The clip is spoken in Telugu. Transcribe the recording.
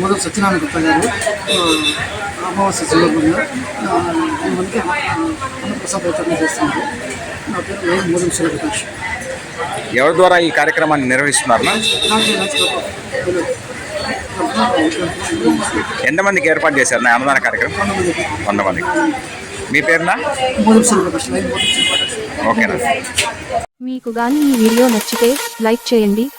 మొదటి సత్యనారాయణ గుప్తా గారు ఆ, అమావాస్య సందర్భంగా మనకి చేస్తున్నారు. నా పేరు వై మోదం సూర్యప్రకాష్. ఎవరి ద్వారా ఈ కార్యక్రమాన్ని నిర్వహిస్తున్నారు? ఎంతమందికి ఏర్పాటు చేశారు? నా అన్నదాన కార్యక్రమం? వంద మందికి. మీ పేరున? ఓకేనా. మీకు గాని ఈ వీడియో నచ్చితే లైక్ చేయండి